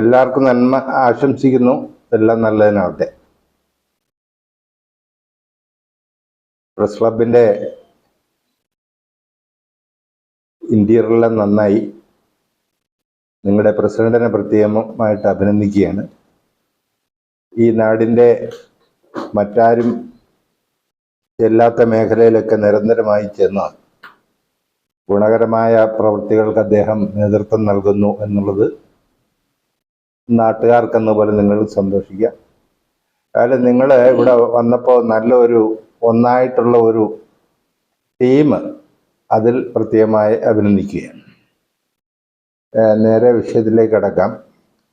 എല്ലാവർക്കും നന്മ ആശംസിക്കുന്നു. എല്ലാം നല്ലതിനാവട്ടെ പ്രസ് ക്ലബിന്റെ ഇന്റീരിയറെല്ലാം നന്നായി. നിങ്ങളുടെ പ്രസിഡന്റിനെ പ്രത്യേകമായിട്ട് അഭിനന്ദിക്കുകയാണ്. ഈ നാടിന്റെ മറ്റാരും ചെല്ലാത്ത മേഖലയിലൊക്കെ നിരന്തരമായി ചെന്ന് ഗുണകരമായ പ്രവൃത്തികൾക്ക് അദ്ദേഹം നേതൃത്വം നൽകുന്നു എന്നുള്ളത് നാട്ടുകാർക്കെന്ന പോലെ നിങ്ങൾ സന്തോഷിക്കുക. അതായത് നിങ്ങൾ ഇവിടെ വന്നപ്പോൾ നല്ലൊരു ഒന്നായിട്ടുള്ള ഒരു ടീം അതിൽ പ്രത്യേകമായി അഭിനന്ദിക്കുക നേരെ വിഷയത്തിലേക്ക് അടക്കാം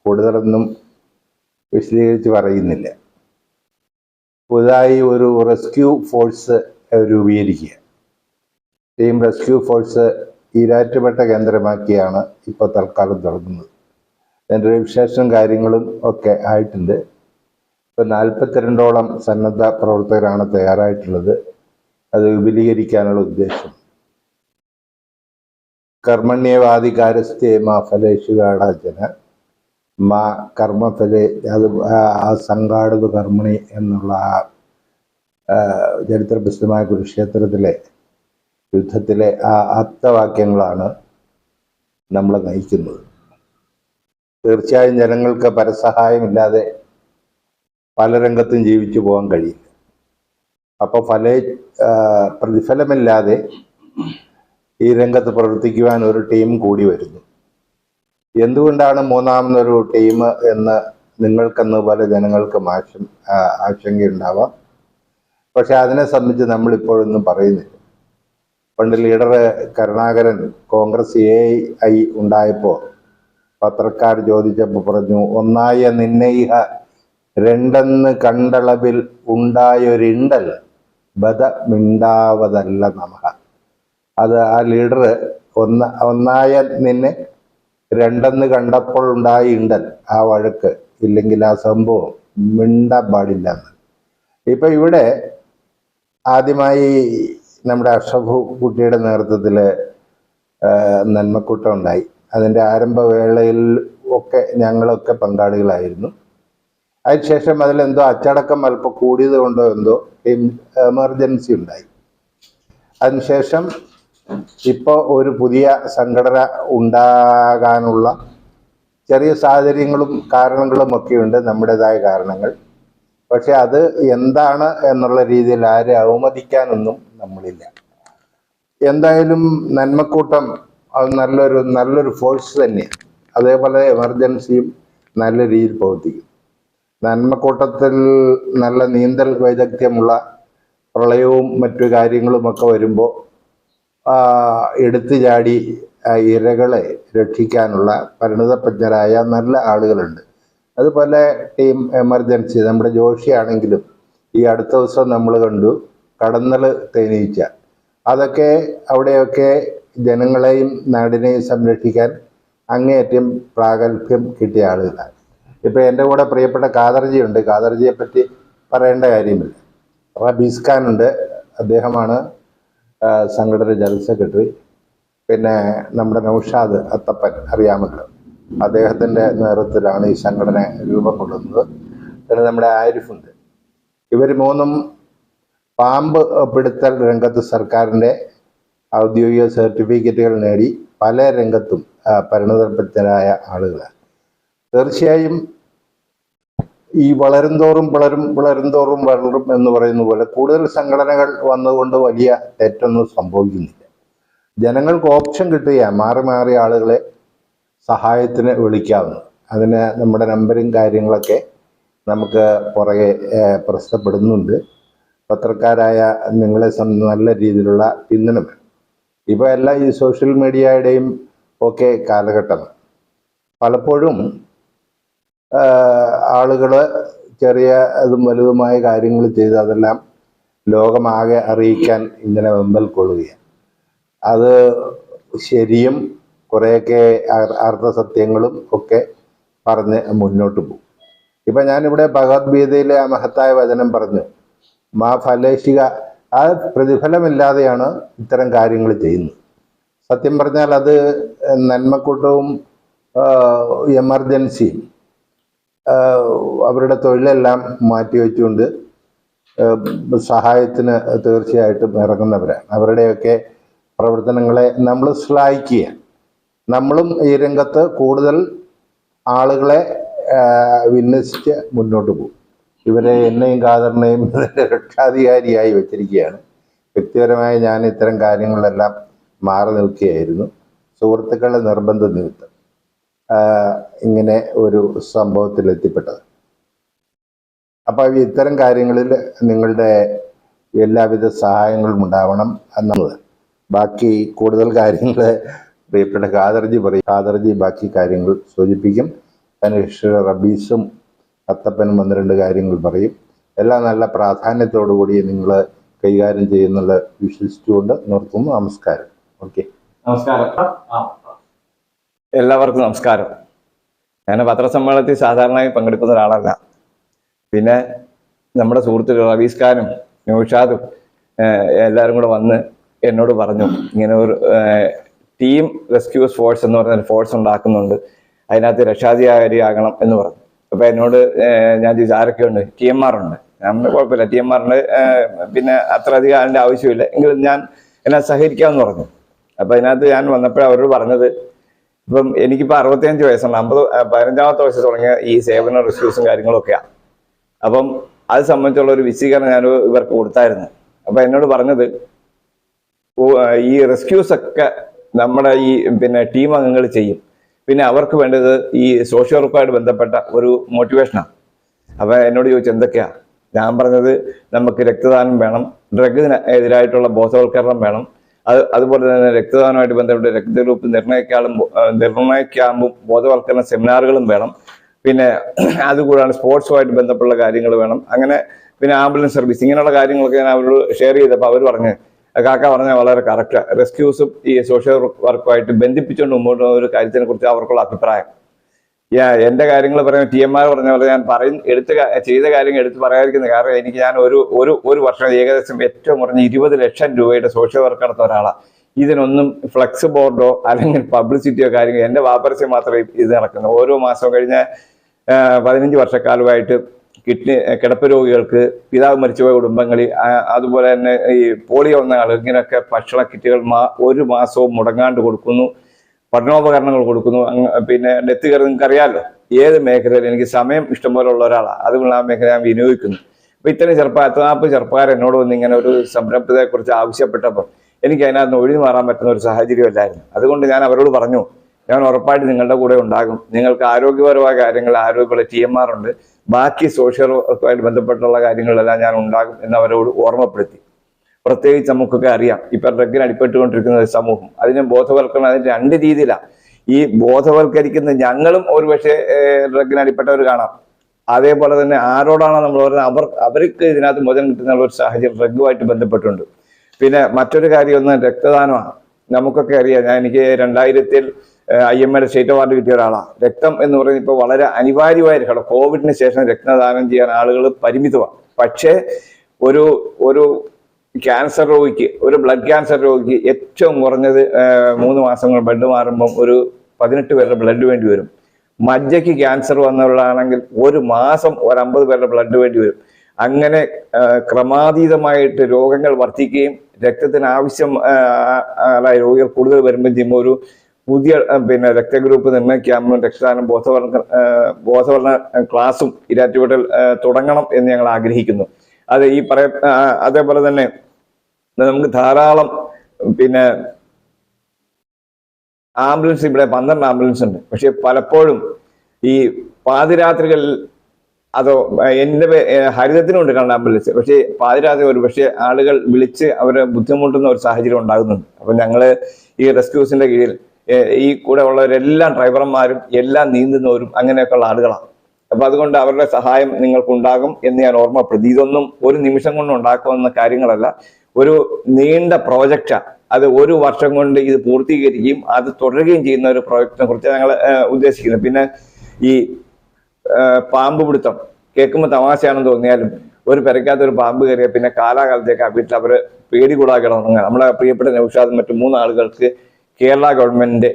കൂടുതലൊന്നും വിശദീകരിച്ച് പറയുന്നില്ല. പുതുതായി ഒരു റെസ്ക്യൂ ഫോഴ്സ് രൂപീകരിക്കുക ടീം റെസ്ക്യൂ ഫോഴ്സ് ഈരാറ്റുപേട്ട കേന്ദ്രമാക്കിയാണ് ഇപ്പോൾ തൽക്കാലം തുടങ്ങുന്നത്. അതിന്റെ രജിസ്ട്രേഷനും കാര്യങ്ങളും ഒക്കെ ആയിട്ടുണ്ട്. ഇപ്പം നാൽപ്പത്തിരണ്ടോളം സന്നദ്ധ പ്രവർത്തകരാണ് തയ്യാറായിട്ടുള്ളത്. അത് വിപുലീകരിക്കാനുള്ള ഉദ്ദേശം. കർമ്മണ്യവാധികാരസ്ഥേ മാ ഫലേഷു കാടാചന മാ കർമ്മഫലേ അത് ആ- സംഘാടക കർമ്മണി എന്നുള്ള ആ ചരിത്രപ്രസിദ്ധമായ ചരിത്ര പ്രസിദ്ധമായ കുരുക്ഷേത്രത്തിലെ യുദ്ധത്തിലെ ആ ആപ്തവാക്യങ്ങളാണ് നമ്മളെ നയിക്കുന്നത്. തീർച്ചയായും ജനങ്ങൾക്ക് പരസഹായമില്ലാതെ പല രംഗത്തും ജീവിച്ചു പോകാൻ കഴിയില്ല. അപ്പോൾ ഫല പ്രതിഫലമില്ലാതെ ഈ രംഗത്ത് പ്രവർത്തിക്കുവാൻ ഒരു ടീം കൂടി വരുന്നു. എന്തുകൊണ്ടാണ് മൂന്നാമതൊരു ടീം എന്ന് നിങ്ങൾക്കെന്ന് പല ജനങ്ങൾക്കും ആശം ആശങ്കയുണ്ടാവാം. പക്ഷെ അതിനെ സംബന്ധിച്ച് നമ്മളിപ്പോഴൊന്നും പറയുന്നില്ല. പണ്ട് leader Karunakaran Congress A I ഉണ്ടായപ്പോൾ പത്രക്കാർ ചോദിച്ചപ്പോൾ പറഞ്ഞു ഒന്നായ നിന്നയിഹ രണ്ടെന്ന് കണ്ടളവിൽ ഉണ്ടായൊരിണ്ടൽ ബദ മിണ്ടാവതല്ല നമഹ. അത് ആ ലീഡർ ഒന്ന ഒന്നായ നിന്നെ രണ്ടെന്ന് കണ്ടപ്പോൾ ഉണ്ടായ ഇണ്ടൽ ആ വഴക്ക് ഇല്ലെങ്കിൽ ആ സംഭവം മിണ്ടാൻ പാടില്ല എന്ന്. ഇപ്പൊ ഇവിടെ ആദ്യമായി നമ്മുടെ അഷഭു കുട്ടിയുടെ നേതൃത്വത്തിൽ നന്മക്കൂട്ടം ഉണ്ടായി. അതിന്റെ ആരംഭവേളയിൽ ഒക്കെ ഞങ്ങളൊക്കെ പങ്കാളികളായിരുന്നു. അതിനുശേഷം അതിലെന്തോ അച്ചടക്കം അല്പം കൂടിയത് കൊണ്ടോ എന്തോ എമർജൻസി ഉണ്ടായി. അതിനുശേഷം ഇപ്പോൾ ഒരു പുതിയ സംഘടന ഉണ്ടാകാനുള്ള ചെറിയ സാഹചര്യങ്ങളും കാരണങ്ങളും ഒക്കെയുണ്ട് നമ്മുടേതായ കാരണങ്ങൾ. പക്ഷെ അത് എന്താണ് എന്നുള്ള രീതിയിൽ ആരെ അവമതിക്കാനൊന്നും നമ്മളില്ല. എന്തായാലും നന്മക്കൂട്ടം അത് നല്ലൊരു നല്ലൊരു ഫോഴ്സ് തന്നെയാണ് അതേപോലെ എമർജൻസിയും നല്ല രീതിയിൽ പ്രവർത്തിക്കും. നന്മക്കൂട്ടത്തിൽ നല്ല നീന്തൽ വൈദഗ്ധ്യമുള്ള പ്രളയവും മറ്റു കാര്യങ്ങളുമൊക്കെ വരുമ്പോൾ എടുത്തു ചാടി ഇരകളെ രക്ഷിക്കാനുള്ള പരിണിതപ്രജ്ഞരായ നല്ല ആളുകളുണ്ട്. അതുപോലെ ടീം എമർജൻസി നമ്മുടെ ജോഷിയാണെങ്കിലും ഈ അടുത്ത ദിവസം നമ്മൾ കണ്ടു കടന്നൽ തേനീച്ച. അതൊക്കെ അവിടെയൊക്കെ ജനങ്ങളെയും നാടിനെയും സംരക്ഷിക്കാൻ അങ്ങേയറ്റം പ്രാഗൽഭ്യം കിട്ടിയ ആളുകളാണ്. ഇപ്പം എന്റെ കൂടെ പ്രിയപ്പെട്ട കാദർജി ഉണ്ട്. കാദർജിയെ പറ്റി പറയേണ്ട കാര്യമില്ല. റബീസ് ഉണ്ട്. അദ്ദേഹമാണ് സംഘടന ജനറൽ സെക്രട്ടറി. പിന്നെ നമ്മുടെ നൌഷാദ് അത്തപ്പൻ അറിയാമല്ലോ. അദ്ദേഹത്തിന്റെ നേതൃത്വത്തിലാണ് ഈ സംഘടന രൂപം കൊള്ളുന്നത് പിന്നെ നമ്മുടെ ആരിഫുണ്ട് ഇവർ മൂന്നും പാമ്പ് പിടുത്തൽ രംഗത്ത് സർക്കാരിന്റെ ഔദ്യോഗിക സർട്ടിഫിക്കറ്റുകൾ നേടി പല രംഗത്തും ആളുകൾ ആളുകളാണ്. തീർച്ചയായും ഈ വളരും തോറും വളരും വളരും തോറും വളരും എന്ന് പറയുന്ന പോലെ കൂടുതൽ സംഘടനകൾ വന്നതുകൊണ്ട് വലിയ തെറ്റൊന്നും സംഭവിക്കുന്നില്ല. ജനങ്ങൾക്ക് ഓപ്ഷൻ കിട്ടുക മാറി മാറി ആളുകളെ സഹായത്തിന് വിളിക്കാവുന്നു അതിന് നമ്മുടെ നമ്പരും കാര്യങ്ങളൊക്കെ നമുക്ക് പുറകെ പ്രശ്നപ്പെടുന്നുണ്ട്. പത്രക്കാരായ നിങ്ങളെ നല്ല രീതിയിലുള്ള പിന്തുണ ഇപ്പോൾ എല്ലാം ഈ സോഷ്യൽ മീഡിയയുടെയും ഒക്കെ കാലഘട്ടം. പലപ്പോഴും ആളുകൾ ചെറിയ അതും വലുതുമായ കാര്യങ്ങൾ ചെയ്ത് അതെല്ലാം ലോകമാകെ അറിയിക്കാൻ ഇങ്ങനെ വെമ്പൽ കൊള്ളുകയാണ്. അത് ശരിയും കുറേയൊക്കെ അർ- അർത്ഥസത്യങ്ങളും ഒക്കെ പറഞ്ഞ് മുന്നോട്ട് പോകും. ഇപ്പം ഞാനിവിടെ ഭഗവത്ഗീതയിലെ ആ മഹത്തായ വചനം പറഞ്ഞു മാ ഫലേശിക ആ പ്രതിഫലമില്ലാതെയാണ് ഇത്തരം കാര്യങ്ങൾ ചെയ്യുന്നത്. സത്യം പറഞ്ഞാൽ അത് നന്മക്കൂട്ടവും എമർജൻസിയും അവരുടെ തൊഴിലെല്ലാം മാറ്റിവെച്ചുകൊണ്ട് സഹായത്തിന് തീർച്ചയായിട്ടും ഇറങ്ങുന്നവരാണ്. അവരുടെയൊക്കെ പ്രവർത്തനങ്ങളെ നമ്മൾ ശ്ലാഘിക്കുക നമ്മളും ഈ രംഗത്ത് കൂടുതൽ ആളുകളെ വിന്യസിച്ച് മുന്നോട്ട് പോകും. ഇവരെ എന്നെയും കാതറിനെയും ഇതിന്റെ രക്ഷാധികാരിയായി വെച്ചിരിക്കുകയാണ്. വ്യക്തിപരമായി ഞാൻ ഇത്തരം കാര്യങ്ങളെല്ലാം മാറി നിൽക്കുകയായിരുന്നു. സുഹൃത്തുക്കളുടെ നിർബന്ധ നിമിത്തം ഇങ്ങനെ ഒരു സംഭവത്തിൽ എത്തിപ്പെട്ടത്. അപ്പോൾ ഇത്തരം കാര്യങ്ങളിൽ നിങ്ങളുടെ എല്ലാവിധ സഹായങ്ങളും ഉണ്ടാവണം എന്നത് ബാക്കി കൂടുതൽ കാര്യങ്ങൾ പ്രിയപ്പെട്ട ഖാദർജി പറയും. ഖാദർജി ബാക്കി കാര്യങ്ങൾ സൂചിപ്പിക്കും. തനിഷ് റബീസും അത്തപ്പനും ഒന്ന് രണ്ട് കാര്യങ്ങൾ പറയും. എല്ലാം നല്ല പ്രാധാന്യത്തോടു കൂടി നിങ്ങൾ കൈകാര്യം ചെയ്യുന്നുള്ള വിശ്വസിച്ചുകൊണ്ട് നിർത്തുന്നു. നമസ്കാരം. ഓക്കെ. നമസ്കാരം. എല്ലാവർക്കും നമസ്കാരം. ഞാൻ പത്രസമ്മേളനത്തിൽ സാധാരണയായി പങ്കെടുക്കുന്ന ഒരാളല്ല. പിന്നെ നമ്മുടെ സുഹൃത്തുക്കൾ റവീസ്കാരും നൂഷാദും നൗഷാദും എല്ലാവരും കൂടെ വന്ന് എന്നോട് പറഞ്ഞു ഇങ്ങനെ ഒരു ടീം റെസ്ക്യൂസ് ഫോഴ്സ് എന്ന് പറഞ്ഞ ഫോഴ്സ് ഉണ്ടാക്കുന്നുണ്ട്. അതിനകത്ത് രക്ഷാധികാരിയാകണം എന്ന് പറഞ്ഞു. അപ്പൊ എന്നോട് ഞാൻ ചോദിച്ചു ആരൊക്കെയുണ്ട്? ടി എം ആർ ഉണ്ട്. പറഞ്ഞു, കുഴപ്പമില്ല. ടി എം ആറിന്റെ പിന്നെ അത്ര അധികം ആളിന്റെ ആവശ്യമില്ല. എങ്കിലും ഞാൻ എന്നെ സഹകരിക്കാമെന്ന് പറഞ്ഞു. അപ്പൊ അതിനകത്ത് ഞാൻ വന്നപ്പോഴേ അവരോട് പറഞ്ഞത് ഇപ്പം എനിക്കിപ്പോ അറുപത്തിയഞ്ച് വയസ്സുണ്ട്. അമ്പത് പതിനഞ്ചാമത്തെ വയസ്സ് തുടങ്ങിയ ഈ സേവന റിസ്യൂസും കാര്യങ്ങളൊക്കെയാണ് അപ്പം അത് സംബന്ധിച്ചുള്ള ഒരു വിശദീകരണം ഞാൻ ഇവർക്ക് കൊടുത്തായിരുന്നു. അപ്പൊ എന്നോട് പറഞ്ഞത് ഈ റെസ്ക്യൂസ് ഒക്കെ നമ്മുടെ ഈ പിന്നെ ടീം അംഗങ്ങൾ ചെയ്യും. പിന്നെ അവർക്ക് വേണ്ടത് ഈ സോഷ്യൽ വർക്കുമായിട്ട് ബന്ധപ്പെട്ട ഒരു മോട്ടിവേഷനാണ് അപ്പം എന്നോട് ചോദിച്ചു എന്തൊക്കെയാ? ഞാൻ പറഞ്ഞത് നമുക്ക് രക്തദാനം വേണം ഡ്രഗിന് എതിരായിട്ടുള്ള ബോധവൽക്കരണം വേണം. അത് അതുപോലെ തന്നെ രക്തദാനമായിട്ട് ബന്ധപ്പെട്ട് രക്തഗ്രൂപ്പ് നിർണയിക്കാളും നിർണയ ക്യാമ്പും ബോധവൽക്കരണ സെമിനാറുകളും വേണം. പിന്നെ അതുകൂടാണ് സ്പോർട്സുമായിട്ട് ബന്ധപ്പെട്ടുള്ള കാര്യങ്ങൾ വേണം. അങ്ങനെ പിന്നെ ആംബുലൻസ് സർവീസ് ഇങ്ങനെയുള്ള കാര്യങ്ങളൊക്കെ ഞാൻ അവരോട് ഷെയർ ചെയ്തപ്പോൾ അവർ പറഞ്ഞ് കാക്ക പറഞ്ഞ വളരെ കറക്റ്റ് റെസ്ക്യൂസും ഈ സോഷ്യൽ വർക്കുമായിട്ട് ബന്ധിപ്പിച്ചുകൊണ്ട് മുമ്പോട്ട് പോകുന്ന ഒരു കാര്യത്തിനെ കുറിച്ച് അവർക്കുള്ള അഭിപ്രായം. എന്റെ കാര്യങ്ങൾ പറയുമ്പോൾ ടി എം ആർ പറഞ്ഞ പോലെ ഞാൻ പറയും എടുത്ത് ചെയ്ത കാര്യങ്ങൾ എടുത്ത് പറയാതിരിക്കുന്നത് കാരണം എനിക്ക് ഞാൻ ഒരു ഒരു ഒരു വർഷം ഏകദേശം ഏറ്റവും കുറഞ്ഞ ഇരുപത് ലക്ഷം രൂപയുടെ സോഷ്യൽ വർക്ക് നടത്ത ഒരാളാണ്. ഇതിനൊന്നും ഫ്ലെക്സ് ബോർഡോ അല്ലെങ്കിൽ പബ്ലിസിറ്റിയോ കാര്യങ്ങളോ എന്റെ വാപരസ്യം മാത്രമേ ഇത് നടക്കുന്നു. ഓരോ മാസവും കഴിഞ്ഞ പതിനഞ്ച് വർഷക്കാലമായിട്ട് കിഡ്നി കിടപ്പ് രോഗികൾക്ക് പിതാവ് മരിച്ചുപോയ കുടുംബങ്ങളിൽ അതുപോലെ തന്നെ ഈ പോളിയോ വന്ന ആൾ ഇങ്ങനെയൊക്കെ ഭക്ഷണ കിറ്റുകൾ മാ- ഒരു മാസവും മുടങ്ങാണ്ട് കൊടുക്കുന്നു പഠനോപകരണങ്ങൾ കൊടുക്കുന്നു പിന്നെ ഡെത്ത് നിങ്ങൾക്ക് അറിയാമല്ലോ ഏത് മേഖലയിൽ എനിക്ക് സമയം ഇഷ്ടംപോലെ ഉള്ള ഒരാളാണ് അതുകൊണ്ട് ആ മേഖല ഞാൻ വിനിയോഗിക്കുന്നു. അപ്പൊ ഇത്രയും ചെറുപ്പ നാൽപ്പത് ചെറുപ്പക്കാർ എന്നോട് വന്ന് ഇങ്ങനെ ഒരു സംരംഭത്തെ കുറിച്ച് ആവശ്യപ്പെട്ടപ്പോൾ എനിക്ക് അതിനകത്ത് നിന്ന് ഒഴിഞ്ഞു മാറാൻ പറ്റുന്ന ഒരു സാഹചര്യമല്ലായിരുന്നു അതുകൊണ്ട് ഞാൻ അവരോട് പറഞ്ഞു ഞാൻ ഉറപ്പായിട്ട് നിങ്ങളുടെ കൂടെ ഉണ്ടാകും. നിങ്ങൾക്ക് ആരോഗ്യപരമായ കാര്യങ്ങൾ ആരോഗ്യമുള്ള ടി എം ആർ ഉണ്ട്. ബാക്കി സോഷ്യൽ വർക്കുമായിട്ട് ബന്ധപ്പെട്ടുള്ള കാര്യങ്ങളെല്ലാം ഞാൻ ഉണ്ടാകും എന്ന് അവരോട് ഓർമ്മപ്പെടുത്തി. പ്രത്യേകിച്ച് നമുക്കൊക്കെ അറിയാം ഇപ്പം ഡ്രഗിന് അടിപ്പെട്ടുകൊണ്ടിരിക്കുന്ന ഒരു സമൂഹം. അതിനെ ബോധവൽക്കരണം അതിന് രണ്ട് രീതിയിലാണ്. ഈ ബോധവൽക്കരിക്കുന്ന ഞങ്ങളും ഒരുപക്ഷെ ഡ്രഗിന് അടിപ്പെട്ടവർ കാണാം. അതേപോലെ തന്നെ ആരോടാണോ നമ്മൾ പറയുന്നത് അവർ അവർക്ക് ഇതിനകത്ത് മോചനം കിട്ടുന്ന ഒരു സാഹചര്യം ഡ്രഗുമായിട്ട് ബന്ധപ്പെട്ടുണ്ട്. പിന്നെ മറ്റൊരു കാര്യം ഒന്ന് രക്തദാനമാണ്. നമുക്കൊക്കെ അറിയാം ഞാൻ എനിക്ക് രണ്ടായിരത്തിൽ ഐ എം എയുടെ സ്റ്റേറ്റ് അവാർഡ് കിട്ടിയ ഒരാളാണ്. രക്തം എന്ന് പറയുന്നത് ഇപ്പോൾ വളരെ അനിവാര്യമായ ഒരു കോവിഡിന് ശേഷം രക്തദാനം ചെയ്യാൻ ആളുകൾ പരിമിതമാണ്. പക്ഷേ ഒരു ഒരു ക്യാൻസർ രോഗിക്ക് ഒരു ബ്ലഡ് ക്യാൻസർ രോഗിക്ക് ഏറ്റവും കുറഞ്ഞത് മൂന്ന് മാസങ്ങൾ ബ്ലഡ് മാറുമ്പം ഒരു പതിനെട്ട് പേരുടെ ബ്ലഡ് വേണ്ടി വരും. മജ്ജയ്ക്ക് ക്യാൻസർ വന്നവരാണെങ്കിൽ ഒരു മാസം ഒരു അമ്പത് പേരുടെ ബ്ലഡ് വേണ്ടി വരും. അങ്ങനെ ക്രമാതീതമായിട്ട് രോഗങ്ങൾ വർദ്ധിക്കുകയും രക്തത്തിന് ആവശ്യം ആയ രോഗികൾ കൂടുതൽ വരുമ്പോൾ ചെയ്യുമ്പോൾ ഒരു പുതിയ പിന്നെ രക്തഗ്രൂപ്പ് നിർണയിക്കാമെന്നും രക്തദാനം ബോധവൽക്കരണ ബോധവൽക്കരണ ക്ലാസും ഇരാറ്റുപേട്ടൽ തുടങ്ങണം എന്ന് ഞങ്ങൾ ആഗ്രഹിക്കുന്നു. അത് ഈ പറയ അതേപോലെ തന്നെ നമുക്ക് ധാരാളം പിന്നെ ആംബുലൻസ് ഇവിടെ പന്ത്രണ്ട് ആംബുലൻസ് ഉണ്ട്. പക്ഷെ പലപ്പോഴും ഈ പാതിരാത്രികളിൽ അതോ ഉണ്ട് ഹരിതത്തിനുണ്ട് കണ്ട ആംബുലൻസ്. പക്ഷേ പാതിരാത്രി ഒരു പക്ഷേ ആളുകൾ വിളിച്ച് അവരെ ബുദ്ധിമുട്ടുന്ന ഒരു സാഹചര്യം ഉണ്ടാകുന്നുണ്ട്. അപ്പൊ ഞങ്ങൾ ഈ റെസ്ക്യൂസിന്റെ കീഴിൽ ഈ കൂടെ ഉള്ളവരെല്ലാം ഡ്രൈവർമാരും എല്ലാം നീന്തുന്നവരും അങ്ങനെയൊക്കെയുള്ള ആളുകളാണ്. അപ്പൊ അതുകൊണ്ട് അവരുടെ സഹായം നിങ്ങൾക്കുണ്ടാകും എന്ന് ഞാൻ ഓർമ്മപ്പെടുത്തി ഇതൊന്നും ഒരു നിമിഷം കൊണ്ട് ഉണ്ടാക്കുമെന്ന കാര്യങ്ങളല്ല. ഒരു നീണ്ട പ്രോജക്റ്റാണ് അത് ഒരു വർഷം കൊണ്ട് ഇത് പൂർത്തീകരിക്കുകയും അത് തുടരുകയും ചെയ്യുന്ന ഒരു പ്രോജക്റ്റിനെ കുറിച്ച് ഞങ്ങൾ ഉദ്ദേശിക്കുന്നത് പിന്നെ ഈ പാമ്പ് പിടുത്തം. കേൾക്കുമ്പോൾ തമാശയാണെന്ന് തോന്നിയാലും ഒരു പെരക്കാത്ത ഒരു പാമ്പ് കയറിയ പിന്നെ കാലാകാലത്തേക്ക് ആ വീട്ടിൽ അവർ പേടി കൂടാതെ കിടന്നു നമ്മുടെ പ്രിയപ്പെട്ട നൌഷാദും മറ്റു മൂന്ന് ആളുകൾക്ക് കേരള ഗവൺമെന്റ്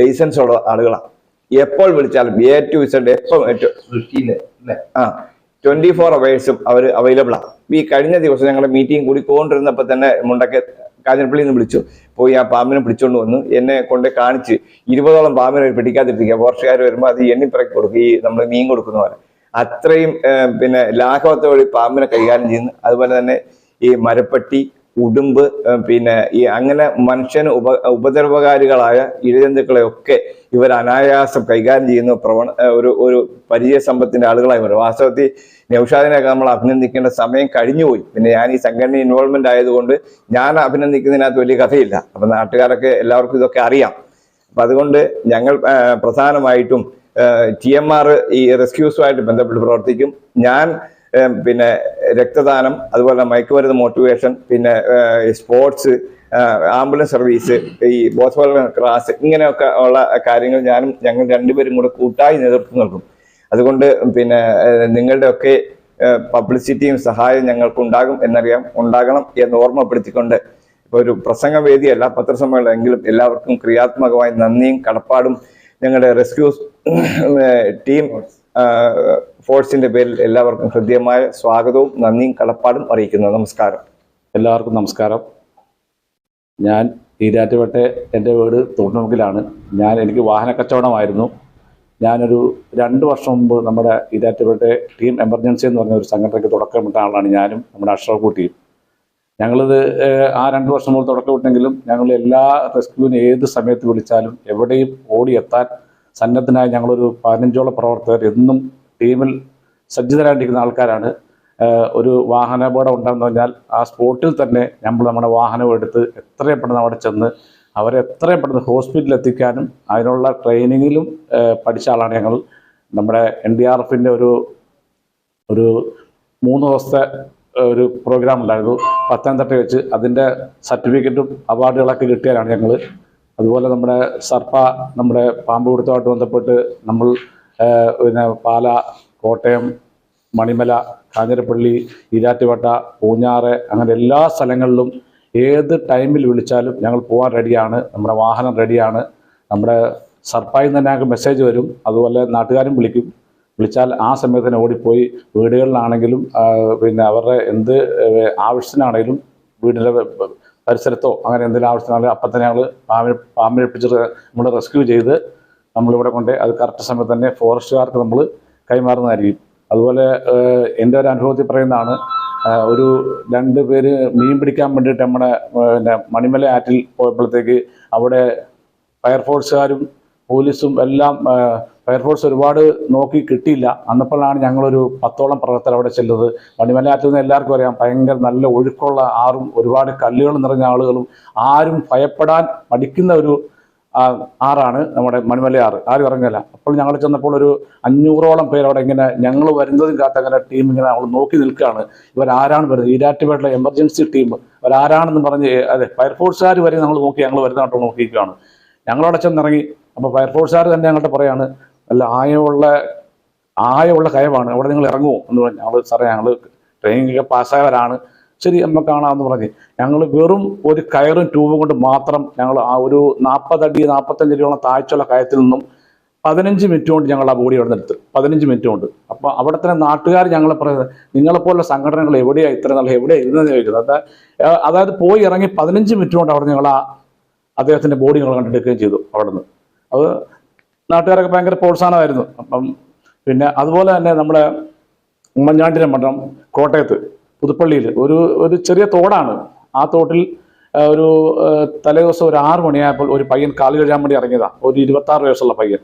ലൈസൻസ് ഉള്ള ആളുകളാണ്. എപ്പോൾ വിളിച്ചാലും എ ടു ഇസഡ് എപ്പം ആ ട്വന്റി ഫോർ അവേഴ്സും അവർ അവൈലബിൾ ആണ്. ഈ കഴിഞ്ഞ ദിവസം ഞങ്ങൾ മീറ്റിംഗ് കൂടി കൊണ്ടിരുന്നപ്പോൾ തന്നെ മുണ്ടക്കെ കാഞ്ഞിരപ്പള്ളിയിൽ നിന്ന് വിളിച്ചു. പോയി ആ പാമ്പിനെ പിടിച്ചോണ്ട് വന്നു. എന്നെ കൊണ്ട് കാണിച്ച് ഇരുപതോളം പാമ്പിനെ അവർ പിടിക്കാതിരിക്കുക. കുറച്ചുകാർ വരുമ്പോൾ അത് എണ്ണിപ്പിറക്കി കൊടുക്കും. ഈ നമ്മൾ മീൻ കൊടുക്കുന്ന പോലെ. അത്രയും പിന്നെ ലാഘവത്തോടെ വഴി പാമ്പിനെ കൈകാര്യം ചെയ്യുന്നു. അതുപോലെ തന്നെ ഈ മരപ്പട്ടി ഉടുമ്പ് പിന്നെ ഈ അങ്ങനെ മനുഷ്യന് ഉപ ഉപദ്രവകാരികളായ ഇഴജന്തുക്കളെ ഒക്കെ ഇവർ അനായാസം കൈകാര്യം ചെയ്യുന്ന പ്രവണ ഒരു ഒരു പരിചയ സമ്പത്തിന്റെ ആളുകളായി വരും വാസ്തവത്തിൽ നൌഷാദിനെയൊക്കെ നമ്മൾ അഭിനന്ദിക്കേണ്ട സമയം കഴിഞ്ഞുപോയി. പിന്നെ ഞാൻ ഈ സംഘടന ഇൻവോൾവ്മെന്റ് ആയതുകൊണ്ട് ഞാൻ അഭിനന്ദിക്കുന്നതിനകത്ത് വലിയ കഥയില്ല. അപ്പൊ നാട്ടുകാരൊക്കെ എല്ലാവർക്കും ഇതൊക്കെ അറിയാം. അപ്പൊ അതുകൊണ്ട് ഞങ്ങൾ പ്രധാനമായിട്ടും ടി എം ആർ ഈ റെസ്ക്യൂസുമായിട്ട് ബന്ധപ്പെട്ട് പ്രവർത്തിക്കും. ഞാൻ പിന്നെ രക്തദാനം അതുപോലെ മയക്കുമരുന്ന് മോട്ടിവേഷൻ പിന്നെ സ്പോർട്സ് ആംബുലൻസ് സർവീസ് ഈ ബോധവൽക്കരണ ക്ലാസ് ഇങ്ങനെയൊക്കെ ഉള്ള കാര്യങ്ങൾ ഞാനും ഞങ്ങൾ രണ്ടുപേരും കൂടെ കൂട്ടായി നേതൃത്വം നൽകും. അതുകൊണ്ട് പിന്നെ നിങ്ങളുടെയൊക്കെ പബ്ലിസിറ്റിയും സഹായം ഞങ്ങൾക്കുണ്ടാകും എന്നറിയാം ഉണ്ടാകണം എന്ന് ഓർമ്മപ്പെടുത്തിക്കൊണ്ട് ഇപ്പൊ ഒരു പ്രസംഗവേദിയല്ല പത്രസമ്മേളനം എങ്കിലും എല്ലാവർക്കും ക്രിയാത്മകമായി നന്ദിയും കടപ്പാടും ഞങ്ങളുടെ റെസ്ക്യൂ ടീം ഫോഴ്സിന്റെ പേരിൽ എല്ലാവർക്കും ഹൃദ്യമായ സ്വാഗതവും നന്ദിയും കടപ്പാടും അറിയിക്കുന്നു. നമസ്കാരം. എല്ലാവർക്കും നമസ്കാരം. ഞാൻ ഈരാറ്റുപേട്ടെ എന്റെ വീട് തൂട്ടുമുക്കിലാണ്. ഞാൻ എനിക്ക് വാഹന കച്ചവടമായിരുന്നു. ഞാനൊരു രണ്ട് വർഷം മുമ്പ് നമ്മുടെ ഈരാറ്റുപേട്ടെ ടീം എമർജൻസി എന്ന് പറഞ്ഞ ഒരു സംഘടനയ്ക്ക് തുടക്കമിട്ട ആളാണ് ഞാനും നമ്മുടെ അഷ്റഫ് കുട്ടിയും. ഞങ്ങളിത് ആ രണ്ട് വർഷം മുമ്പ് തുടക്കമിട്ടെങ്കിലും ഞങ്ങൾ എല്ലാ റെസ്ക്യൂവിനും ഏത് സമയത്ത് വിളിച്ചാലും എവിടെയും ഓടിയെത്താൻ സന്നദ്ധനായ ഞങ്ങളൊരു പതിനഞ്ചോളം പ്രവർത്തകർ എന്നും ടീമിൽ സജ്ജിതരായിട്ടിരിക്കുന്ന ആൾക്കാരാണ്. ഒരു വാഹനാപകടം ഉണ്ടാകുന്ന പറഞ്ഞാൽ ആ സ്പോട്ടിൽ തന്നെ നമ്മൾ നമ്മുടെ വാഹനം എടുത്ത് എത്രയും പെട്ടെന്ന് അവിടെ ചെന്ന് അവരെ എത്രയും പെട്ടെന്ന് ഹോസ്പിറ്റലിൽ എത്തിക്കാനും അതിനുള്ള ട്രെയിനിങ്ങിലും പഠിച്ച ആളാണ് ഞങ്ങൾ. നമ്മുടെ എൻ ഡി ആർ എഫിന്റെ ഒരു ഒരു മൂന്ന് ദിവസത്തെ ഒരു പ്രോഗ്രാം ഉണ്ടായിരുന്നു. പത്തനംതിട്ട വെച്ച് അതിന്റെ സർട്ടിഫിക്കറ്റും അവാർഡുകളൊക്കെ കിട്ടിയാലാണ് ഞങ്ങൾ അതുപോലെ നമ്മുടെ സർപ്പ നമ്മുടെ പാമ്പ് പിടുത്തമായിട്ട് ബന്ധപ്പെട്ട് നമ്മൾ പിന്നെ പാല കോട്ടയം മണിമല കാഞ്ഞിരപ്പള്ളി ഈരാറ്റുപേട്ട പൂഞ്ഞാറ് അങ്ങനെ എല്ലാ സ്ഥലങ്ങളിലും ഏത് ടൈമിൽ വിളിച്ചാലും ഞങ്ങൾ പോകാൻ റെഡിയാണ്. നമ്മുടെ വാഹനം റെഡിയാണ്. നമ്മുടെ സർപ്പായി തന്നെ ഞങ്ങൾക്ക് മെസ്സേജ് വരും. അതുപോലെ നാട്ടുകാരും വിളിക്കും. വിളിച്ചാൽ ആ സമയത്ത് തന്നെ ഓടിപ്പോയി വീടുകളിലാണെങ്കിലും പിന്നെ അവരുടെ എന്ത് ആവശ്യത്തിനാണെങ്കിലും വീടിന്റെ പരിസരത്തോ അങ്ങനെ എന്തെങ്കിലും ആവശ്യത്തിനാണെങ്കിൽ അപ്പം തന്നെ ഞങ്ങൾ പാമ്പിനെ പാമ്പിനെ പിടിച്ച് നമ്മൾ റെസ്ക്യൂ ചെയ്ത് നമ്മളിവിടെ കൊണ്ട് അത് കറക്റ്റ് സമയത്ത് തന്നെ ഫോറസ്റ്റുകാർക്ക് നമ്മൾ കൈമാറുന്നതായിരിക്കും. അതുപോലെ എന്റെ ഒരു അനുഭവത്തിൽ പറയുന്നതാണ് ഒരു രണ്ട് പേര് മീൻ പിടിക്കാൻ വേണ്ടിയിട്ട് നമ്മുടെ പിന്നെ മണിമല ആറ്റിൽ പോയപ്പോഴത്തേക്ക് അവിടെ ഫയർഫോഴ്സുകാരും പോലീസും എല്ലാം ഫയർഫോഴ്സ് ഒരുപാട് നോക്കി കിട്ടിയില്ല. അന്നപ്പോഴാണ് ഞങ്ങളൊരു പത്തോളം പ്രവർത്തകർ അവിടെ ചെല്ലുന്നത് വണ്ടിമലയാറ്റിൽ നിന്ന് എല്ലാവർക്കും അറിയാം ഭയങ്കര നല്ല ഒഴുക്കുള്ള ആറും ഒരുപാട് കല്ലുകൾ നിറഞ്ഞ ആളുകളും ആരും ഭയപ്പെടാൻ മടിക്കുന്ന ഒരു ആറാണ് നമ്മുടെ മണിമലയാറ് ആരും ഇറങ്ങില്ല അപ്പോൾ ഞങ്ങൾ ചെന്നപ്പോൾ ഒരു അഞ്ഞൂറോളം പേര് അവിടെ ഇങ്ങനെ ഞങ്ങൾ വരുന്നതും കാത്ത് അങ്ങനെ ടീം ഇങ്ങനെ അവൾ നോക്കി നിൽക്കുകയാണ്. ഇവരാരാണ് വരുന്നത്? ഈരാറ്റുപേട്ടിലെ എമർജൻസി ടീം ഇവരാരാണെന്ന് പറഞ്ഞ് അതെ ഫയർഫോഴ്സുകാർ വരെ നമ്മൾ നോക്കി ഞങ്ങൾ വരുന്നതായിട്ട് നോക്കിയിരിക്കുകയാണ്. ഞങ്ങളവിടെ ചെന്നിറങ്ങി. അപ്പോൾ ഫയർഫോഴ്സുകാർ തന്നെ ഞങ്ങളുടെ പറയാണ് നല്ല ആയമുള്ള ആയമുള്ള കയമാണ് അവിടെ നിങ്ങൾ ഇറങ്ങുമോ എന്ന് പറഞ്ഞു ഞങ്ങൾ സാറേ ഞങ്ങൾ ട്രെയിനിങ്ങൊക്കെ പാസ്സായവരാണ്. ശരി നമ്മൾ കാണാമെന്ന് പറഞ്ഞ് ഞങ്ങൾ വെറും ഒരു കയറും ട്യൂബും കൊണ്ട് മാത്രം ഞങ്ങൾ ആ ഒരു നാൽപ്പതടി നാൽപ്പത്തഞ്ച് അടിയോളം താഴ്ചയുള്ള കയത്തിൽ നിന്നും പതിനഞ്ച് മിനിറ്റ് കൊണ്ട് ഞങ്ങൾ ആ ബോഡി എടുത്തെടുത്ത് പതിനഞ്ച് മിനിറ്റ് കൊണ്ട്. അപ്പോൾ അവിടെ തന്നെ നാട്ടുകാർ ഞങ്ങൾ പറയുന്നത് നിങ്ങളെപ്പോലുള്ള സംഘടനകൾ എവിടെയാ? ഇത്ര നല്ല എവിടെയാണ് ഇരുന്നതെന്ന് ചോദിക്കുന്നത്. അതായത് അതായത് പോയി ഇറങ്ങി പതിനഞ്ച് മിനിറ്റ് കൊണ്ട് അവിടെ ഞങ്ങൾ ആ അദ്ദേഹത്തിന്റെ ബോഡി ഞങ്ങൾ കണ്ടെടുക്കുകയും ചെയ്തു അവിടെ നിന്ന് അത് നാട്ടുകാരൊക്കെ ഭയങ്കര പ്രോത്സാഹനമായിരുന്നു. അപ്പം പിന്നെ അതുപോലെ തന്നെ നമ്മുടെ ഉമ്മൻചാണ്ടിന്റെ മഠം കോട്ടയത്ത് പുതുപ്പള്ളിയിൽ ഒരു ഒരു ചെറിയ തോടാണ്. ആ തോട്ടിൽ ഒരു തലേദിവസം ഒരു ആറ് മണിയായപ്പോൾ ഒരു പയ്യൻ കാൽ കഴുകാൻ വേണ്ടി ഇറങ്ങിയതാണ് ഒരു ഇരുപത്താറ് വയസ്സുള്ള പയ്യൻ.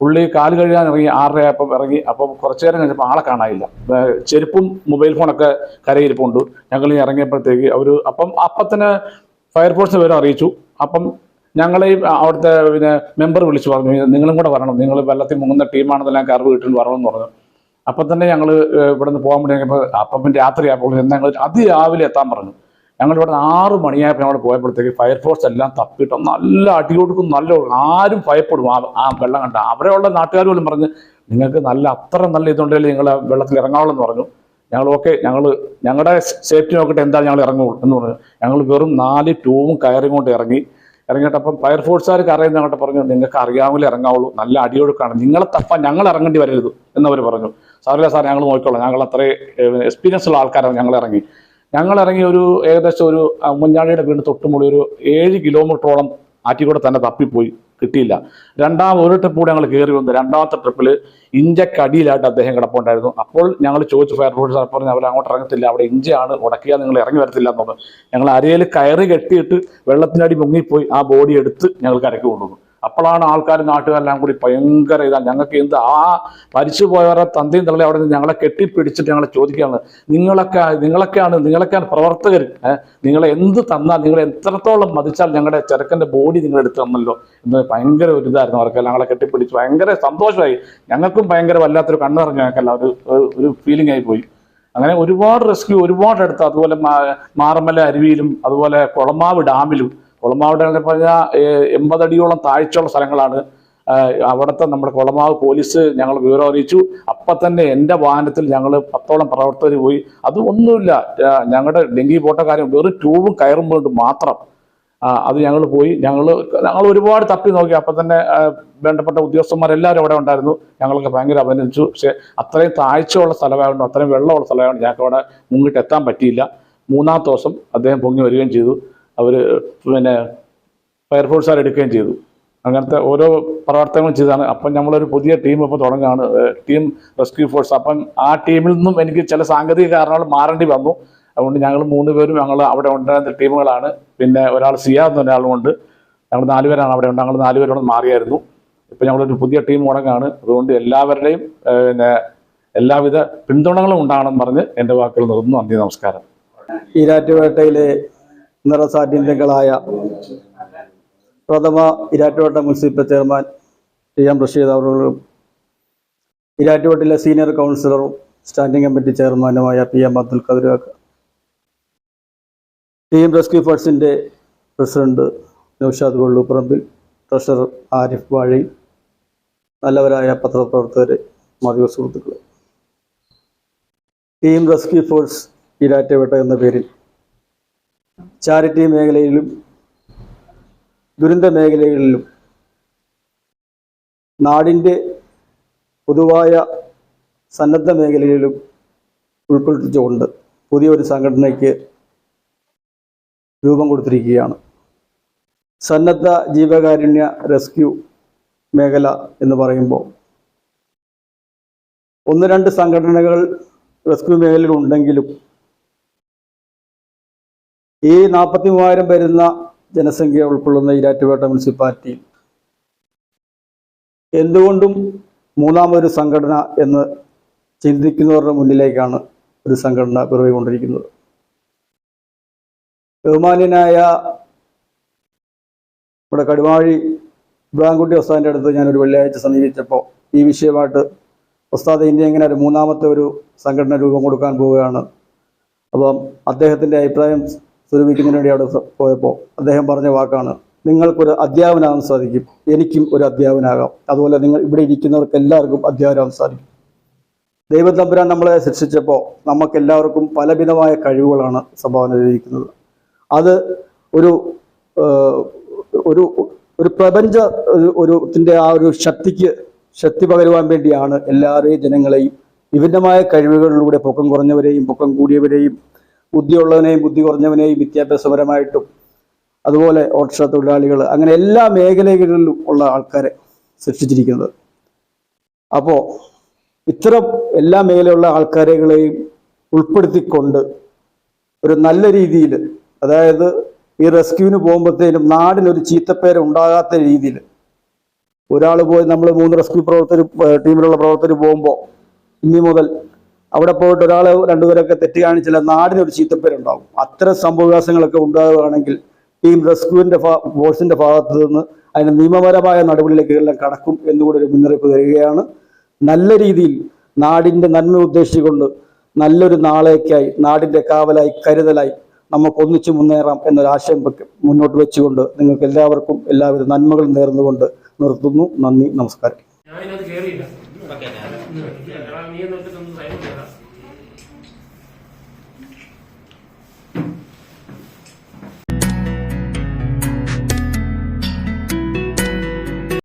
പുള്ളി കാൽ കഴുകാൻ ഇറങ്ങി ആറരയായപ്പം ഇറങ്ങി. അപ്പം കുറച്ചു നേരം കഴിഞ്ഞപ്പോൾ ആളെ കാണാനില്ല. ചെരുപ്പും മൊബൈൽ ഫോണൊക്കെ കരയിരിപ്പുണ്ട് ഞങ്ങൾ ഇറങ്ങിയപ്പോഴത്തേക്ക് അവർ അപ്പം അപ്പം തന്നെ ഫയർഫോഴ്സ് വിവരം അറിയിച്ചു. അപ്പം ഞങ്ങളെയും അവിടുത്തെ പിന്നെ മെമ്പർ വിളിച്ചു പറഞ്ഞു നിങ്ങളും കൂടെ വരണം നിങ്ങൾ വെള്ളത്തിൽ മുങ്ങുന്ന ടീമാണെന്നെല്ലാം കറിവ് വരണം എന്ന് പറഞ്ഞു. അപ്പം തന്നെ ഞങ്ങൾ ഇവിടെ നിന്ന് പോകാൻ വേണ്ടി അപ്പം പിന്നെ രാത്രിയായപ്പോൾ ഞങ്ങൾ അതിരാവിലെ എത്താൻ പറഞ്ഞു. ഞങ്ങൾ ഇവിടെ ആറ് മണിയായപ്പോൾ ഞങ്ങൾ പോയപ്പോഴത്തേക്ക് ഫയർഫോഴ്സ് എല്ലാം തപ്പിയിട്ട് നല്ല അടി കൊടുക്കും നല്ല ആരും ഭയപ്പെടും. ആ ആ വെള്ളം കണ്ട അവിടെയുള്ള നാട്ടുകാർ പോലും പറഞ്ഞ് നിങ്ങൾക്ക് നല്ല അത്ര നല്ല ഇതുണ്ടെങ്കിൽ നിങ്ങൾ വെള്ളത്തിൽ ഇറങ്ങാവുള്ളൂ എന്ന് പറഞ്ഞു. ഞങ്ങൾ ഓക്കെ ഞങ്ങൾ ഞങ്ങളുടെ സേഫ്റ്റി നോക്കിയിട്ട് എന്താ ഞങ്ങൾ ഇറങ്ങുള്ളൂ എന്ന് പറഞ്ഞു. ഞങ്ങൾ വെറും നാല് ട്യൂബും കയറും കൊണ്ട് ഇറങ്ങി. ഇറങ്ങിയിട്ടപ്പം ഫയർഫോഴ്സുകാർക്ക് അറിയുന്ന അങ്ങോട്ട് പറഞ്ഞു നിങ്ങൾക്ക് അറിയാമല്ലോ ഇറങ്ങാവുള്ളൂ. നല്ല അടിയൊഴുക്കാണ്. നിങ്ങളെ തപ്പ ഞങ്ങൾ ഇറങ്ങേണ്ടി വരരുത്. എന്നവർ പറഞ്ഞു. സാറില്ല സാർ ഞങ്ങൾ നോക്കിക്കോളാം. ഞങ്ങൾ അത്രയും എക്സ്പീരിയൻസ് ഉള്ള ആൾക്കാരാണ്. ഞങ്ങൾ ഇറങ്ങി. ഞങ്ങൾ ഇറങ്ങി ഒരു ഏകദേശം ഒരു മുഞ്ഞാടിയുടെ വീട് തൊട്ടുമുള്ള ഒരു ഏഴ് കിലോമീറ്ററോളം ആറ്റിക്കൂടെ തന്നെ തപ്പിപ്പോയി കിട്ടിയില്ല. രണ്ടാം ഒരു ട്രിപ്പ് കൂടെ ഞങ്ങൾ കയറി വന്നു. രണ്ടാമത്തെ ട്രിപ്പിൽ ഇഞ്ചക്കടിയിലായിട്ട് അദ്ദേഹം കിടപ്പുണ്ടായിരുന്നു. അപ്പോൾ ഞങ്ങൾ ചോദിച്ചു ഫയർഫോഴ്സ് പറഞ്ഞു അവർ അങ്ങോട്ട് ഇറങ്ങത്തില്ല. അവിടെ ഇഞ്ചയാണ് ഉടക്കിയാൽ നിങ്ങൾ ഇറങ്ങി വരത്തില്ല എന്നുള്ളത് ഞങ്ങൾ അരയിൽ കയറി കെട്ടിയിട്ട് വെള്ളത്തിനടി മുങ്ങിപ്പോയി. ആ ബോഡി എടുത്ത് ഞങ്ങൾ കരക്ക് കൊണ്ടുവന്നു. അപ്പോഴാണ് ആൾക്കാർ നാട്ടുകാരെല്ലാം കൂടി ഭയങ്കര ഇതാണ് ഞങ്ങൾക്ക് എന്ത് ആ മരിച്ചു പോയവരെ തന്തയും തള്ളി അവിടെ നിന്ന് ഞങ്ങളെ കെട്ടിപ്പിടിച്ചിട്ട് ഞങ്ങളെ ചോദിക്കുകയാണ്. നിങ്ങളൊക്കെ നിങ്ങളൊക്കെയാണ് നിങ്ങളൊക്കെയാണ് പ്രവർത്തകർ. നിങ്ങളെ എന്ത് തന്നാൽ നിങ്ങൾ എത്രത്തോളം മതിച്ചാൽ ഞങ്ങളുടെ ചെറുക്കന്റെ ബോഡി നിങ്ങൾ എടുത്തു തന്നല്ലോ എന്ന് ഭയങ്കര ഒരു ഇതായിരുന്നു അവർക്ക്. ഞങ്ങളെ കെട്ടിപ്പിടിച്ച് ഭയങ്കര സന്തോഷമായി. ഞങ്ങൾക്കും ഭയങ്കര വല്ലാത്തൊരു കണ്ണിറങ്ങി ഞങ്ങൾക്കല്ല. ഒരു ഒരു ഫീലിംഗ് ആയി പോയി. അങ്ങനെ ഒരുപാട് റെസ്ക്യൂ ഒരുപാട് അടുത്ത് അതുപോലെ മാറമല അരുവിയിലും അതുപോലെ കൊളമാവ് ഡാമിലും കുളമാവ് ഡാമിൽ പറഞ്ഞാൽ എൺപതടിയോളം താഴ്ചയുള്ള സ്ഥലങ്ങളാണ്. അവിടുത്തെ നമ്മുടെ കുളമാവ് പോലീസ് ഞങ്ങൾ വിവരം അറിയിച്ചു. അപ്പം തന്നെ എന്റെ വാഹനത്തിൽ ഞങ്ങൾ പത്തോളം പ്രവർത്തകർ പോയി. അത് ഒന്നുമില്ല. ഞങ്ങളുടെ ഡെങ്കി പോട്ട കാര്യം വെറും ട്യൂബും കയറും കൊണ്ട് മാത്രം അത് ഞങ്ങൾ പോയി. ഞങ്ങൾ ഞങ്ങൾ ഒരുപാട് തപ്പി നോക്കി. അപ്പം തന്നെ വേണ്ടപ്പെട്ട ഉദ്യോഗസ്ഥന്മാരെല്ലാവരും അവിടെ ഉണ്ടായിരുന്നു. ഞങ്ങളൊക്കെ ഭയങ്കര അഭിനന്ദിച്ചു. പക്ഷേ അത്രയും താഴ്ചയുള്ള സ്ഥലമായതുകൊണ്ട് അത്രയും വെള്ളമുള്ള സ്ഥലമായതുകൊണ്ട് ഞങ്ങൾക്ക് അവിടെ മുങ്ങിട്ട് എത്താൻ പറ്റിയില്ല. മൂന്നാമത്തെ ദിവസം അദ്ദേഹം പൊങ്ങി വരികയും ചെയ്തു. അവർ പിന്നെ ഫയർഫോഴ്സുകാർ എടുക്കുകയും ചെയ്തു. അങ്ങനത്തെ ഓരോ പ്രവർത്തനങ്ങളും ചെയ്താണ്. അപ്പം നമ്മളൊരു പുതിയ ടീം ഇപ്പോൾ തുടങ്ങുകയാണ് ടീം റെസ്ക്യൂ ഫോഴ്സ്. അപ്പം ആ ടീമിൽ നിന്നും എനിക്ക് ചില സാങ്കേതിക കാരണങ്ങൾ മാറേണ്ടി വന്നു. അതുകൊണ്ട് ഞങ്ങൾ മൂന്ന് പേരും ഞങ്ങൾ അവിടെ ഉണ്ടായിരുന്ന ടീമുകളാണ്. പിന്നെ ഒരാൾ സിയാ എന്ന ഒരാളുമുണ്ട് ഞങ്ങൾ നാലുപേരാണ് അവിടെ ഉണ്ട് ഞങ്ങൾ നാലുപേരോട് മാറിയായിരുന്നു. ഇപ്പം ഞങ്ങളൊരു പുതിയ ടീം തുടങ്ങുകയാണ് അതുകൊണ്ട് എല്ലാവരുടെയും പിന്നെ എല്ലാവിധ പിന്തുണകളും ഉണ്ടാകണം പറഞ്ഞ് എന്റെ വാക്കുകൾ നിർന്നു നന്ദി നമസ്കാരം. ഈരാറ്റുപേട്ടയിലെ നിറസാന്നിധ്യങ്ങളായ പ്രഥമ ഇരാറ്റുവട്ടം municipal chairman T M Rasheed അവരോടും ഇരാറ്റുവട്ടിലെ സീനിയർ കൗൺസിലറും സ്റ്റാൻഡിംഗ് കമ്മിറ്റി ചെയർമാനുമായ P M Abdul Khader team rescue ഫോഴ്സിന്റെ പ്രസിഡന്റ് നൌഷാദ് കൊള്ളുപ്പറമ്പിൽ ട്രഷറർ ആരിഫ് വാഴി നല്ലവരായ പത്രപ്രവർത്തകർ മാധ്യമ സുഹൃത്തുക്കൾ ടീം റെസ്ക്യൂ ഫോഴ്സ് ഇരാറ്റവട്ട എന്ന പേരിൽ ചാരിറ്റി മേഖലയിലും ദുരന്ത മേഖലകളിലും നാടിന്റെ പൊതുവായ സന്നദ്ധ മേഖലയിലും ഉൾപ്പെടുത്തിച്ചുകൊണ്ട് പുതിയൊരു സംഘടനയ്ക്ക് രൂപം കൊടുത്തിരിക്കുകയാണ്. സന്നദ്ധ ജീവകാരുണ്യ റെസ്ക്യൂ മേഖല എന്ന് പറയുമ്പോൾ ഒന്ന് രണ്ട് സംഘടനകൾ റെസ്ക്യൂ മേഖലയിൽ ഉണ്ടെങ്കിലും ഈ നാൽപ്പത്തി മൂവായിരം വരുന്ന ജനസംഖ്യ ഉൾക്കൊള്ളുന്ന ഈരാറ്റുപേട്ട മുനിസിപ്പാലിറ്റി. എന്തുകൊണ്ടും മൂന്നാമൊരു സംഘടന എന്ന് ചിന്തിക്കുന്നവരുടെ മുന്നിലേക്കാണ് ഒരു സംഘടന പിറവികൊണ്ടിരിക്കുന്നത്. ബഹുമാന്യനായ നമ്മുടെ കടുമാഴി ഇബ്രാഹിംകുട്ടി ഉസ്താദിന്റെ അടുത്ത് ഞാനൊരു വെള്ളിയാഴ്ച സമീപിച്ചപ്പോൾ ഈ വിഷയമായിട്ട് ഉസ്താദ് ഇന്ത്യ ഇങ്ങനെ ഒരു മൂന്നാമത്തെ ഒരു സംഘടന രൂപം കൊടുക്കാൻ പോവുകയാണ്. അപ്പം അദ്ദേഹത്തിന്റെ അഭിപ്രായം സ്വരൂപിക്കുന്നതിന് വേണ്ടി അവിടെ പോയപ്പോൾ അദ്ദേഹം പറഞ്ഞ വാക്കാണ് നിങ്ങൾക്കൊരു അധ്യാപനാകാൻ സാധിക്കും. എനിക്കും ഒരു അധ്യാപനാകാം. അതുപോലെ നിങ്ങൾ ഇവിടെ ഇരിക്കുന്നവർക്ക് എല്ലാവർക്കും അധ്യാപനാകാൻ സാധിക്കും. ദൈവം തമ്പുരാൻ നമ്മളെ ശിക്ഷിച്ചപ്പോൾ നമുക്ക് എല്ലാവർക്കും പലവിധമായ കഴിവുകളാണ് സംഭാവന ചെയ്തിരിക്കുന്നത് അത് ഒരു ഒരു ഒരു പ്രപഞ്ച ഒരു- ഒരു ത്തിന്റെ ആ ഒരു ശക്തിക്ക് ശക്തി പകരുവാൻ വേണ്ടിയാണ് എല്ലാവരെയും ജനങ്ങളെയും വിഭിന്നമായ കഴിവുകളിലൂടെ പൊക്കം കുറഞ്ഞവരെയും പൊക്കം കൂടിയവരെയും ബുദ്ധിയുള്ളവനെയും ബുദ്ധി കുറഞ്ഞവനെയും വിദ്യാഭ്യാസപരമായിട്ടും അതുപോലെ ഓട്ടോറിക്ഷ തൊഴിലാളികൾ അങ്ങനെ എല്ലാ മേഖലകളിലും ഉള്ള ആൾക്കാരെ സൃഷ്ടിച്ചിരിക്കുന്നത്. അപ്പോൾ ഇത്തരം എല്ലാ മേഖലയുള്ള ആൾക്കാരെകളെയും ഉൾപ്പെടുത്തിക്കൊണ്ട് ഒരു നല്ല രീതിയിൽ അതായത് ഈ റെസ്ക്യൂവിന് പോകുമ്പോഴത്തേനും നാടിനൊരു ചീത്തപ്പേര് ഉണ്ടാകാത്ത രീതിയിൽ ഒരാൾ പോയി നമ്മൾ മൂന്ന് റെസ്ക്യൂ പ്രവർത്തകർ ടീമിലുള്ള പ്രവർത്തകർ പോകുമ്പോൾ ഇനി മുതൽ അവിടെ പോയിട്ട് ഒരാൾ രണ്ടുപേരൊക്കെ തെറ്റ് കാണിച്ചാൽ നാടിനൊരു ചീത്തപ്പേരുണ്ടാവും. അത്തരം സംഭവവികാസങ്ങളൊക്കെ ഉണ്ടാവുകയാണെങ്കിൽ ടീം റെസ്ക്യൂവിന്റെ ഫോഴ്സിന്റെ ഭാഗത്ത് നിന്ന് അതിന് നിയമപരമായ നടപടിയിലേക്ക് എല്ലാം കടക്കും എന്നുകൂടെ ഒരു മുന്നറിയിപ്പ് തരികയാണ്. നല്ല രീതിയിൽ നാടിന്റെ നന്മ ഉദ്ദേശിച്ചുകൊണ്ട് നല്ലൊരു നാളേക്കായി നാടിന്റെ കാവലായി കരുതലായി നമുക്കൊന്നിച്ച് മുന്നേറാം എന്നൊരാശയം മുന്നോട്ട് വെച്ചുകൊണ്ട് നിങ്ങൾക്ക് എല്ലാവർക്കും എല്ലാവിധ നന്മകളും നേർന്നുകൊണ്ട് നിർത്തുന്നു. നന്ദി നമസ്കാരം.